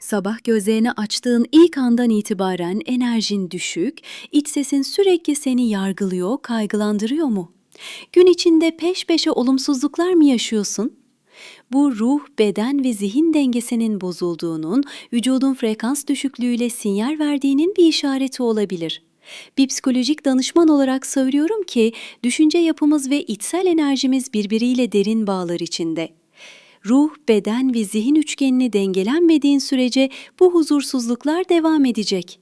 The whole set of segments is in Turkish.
Sabah gözlerini açtığın ilk andan itibaren enerjin düşük, iç sesin sürekli seni yargılıyor, kaygılandırıyor mu? Gün içinde peş peşe olumsuzluklar mı yaşıyorsun? Bu ruh, beden ve zihin dengesinin bozulduğunun, vücudun frekans düşüklüğüyle sinyal verdiğinin bir işareti olabilir. Bir psikolojik danışman olarak söylüyorum ki düşünce yapımız ve içsel enerjimiz birbiriyle derin bağlar içinde. Ruh, beden ve zihin üçgenini dengelenmediğin sürece bu huzursuzluklar devam edecek.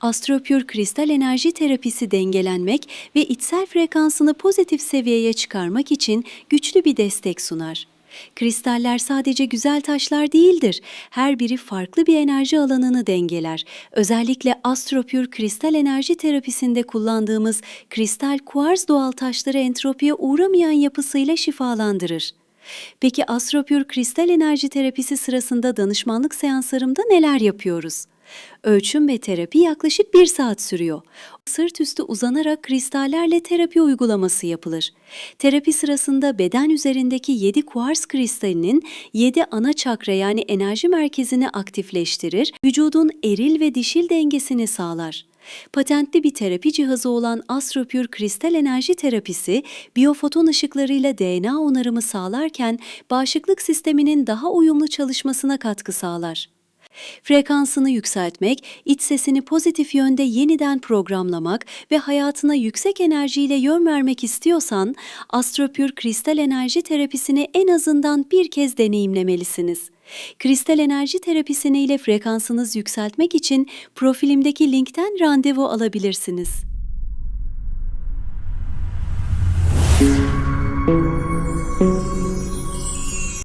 Astropür kristal enerji terapisi dengelenmek ve içsel frekansını pozitif seviyeye çıkarmak için güçlü bir destek sunar. Kristaller sadece güzel taşlar değildir. Her biri farklı bir enerji alanını dengeler. Özellikle Astropür kristal enerji terapisinde kullandığımız kristal kuarz doğal taşları entropiye uğramayan yapısıyla şifalandırır. Peki Astropür kristal enerji terapisi sırasında danışmanlık seanslarımda neler yapıyoruz? Ölçüm ve terapi yaklaşık bir saat sürüyor. Sırt üstü uzanarak kristallerle terapi uygulaması yapılır. Terapi sırasında beden üzerindeki 7 kuars kristalinin 7 ana çakra yani enerji merkezini aktifleştirir, vücudun eril ve dişil dengesini sağlar. Patentli bir terapi cihazı olan Astropür kristal enerji terapisi, biyofoton ışıklarıyla DNA onarımı sağlarken bağışıklık sisteminin daha uyumlu çalışmasına katkı sağlar. Frekansını yükseltmek, iç sesini pozitif yönde yeniden programlamak ve hayatına yüksek enerjiyle yön vermek istiyorsan, Astropür kristal enerji terapisini en azından bir kez deneyimlemelisiniz. Kristal enerji terapisini ile frekansınız yükseltmek için profilimdeki linkten randevu alabilirsiniz.